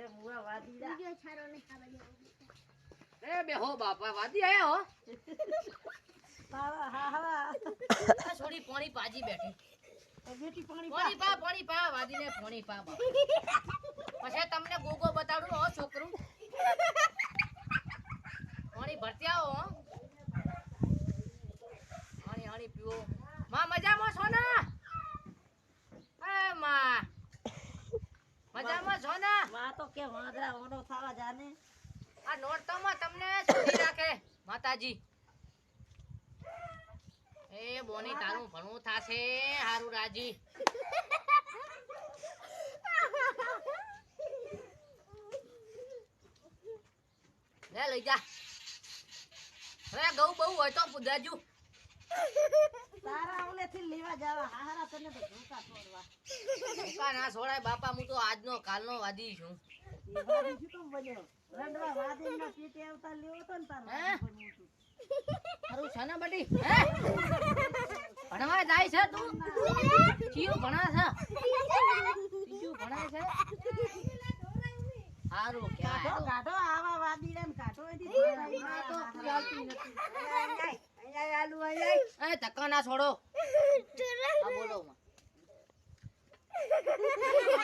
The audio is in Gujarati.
છે મુવા વાદીડા વિડિયો છારો ને ખાવા એ બે હો બાપા વાદી આયા હો? હા હા હા છોડી પોણી પાજી બેઠી. બેટી પાણી પોણી પા પોણી પા વાદીને પોણી પા પછી તમને ગોગો બતાડું હો છોકરું. પાણી ભરતી આવો હો પાણી હાણી પીવો માં મજામાં છો ને એ માં મજામાં માં તો કે વાંદરા ઓનો થવા જાને. આ નોરતામાં તમને સુધી રાખે માતાજી. એ બોની તારું ભણવું થાશે હારું રાજી. લે લઈ જા. હવે ગૌ બહુ હોય તો પૂજાજુ. તારા ઓને થી લેવા જવા હારા તને તો ધોકા છોડવા ના છોડાય બાપા હું તો આજનો કાલનો વાદી છું. રંડવા વાદી ના પેટે આવતા લેવો તો ને તાર હે? વાદી બનવું તું. હારું છે ને બડી ભણવા જાય છે તું? કયું ભણા છે? બીજું ભણાય છે? હારું કાઢો કાઢો આવા વાદીડા ને કાઢો તો ચાલતી નથી. ના છોડો. બોલો Yeah.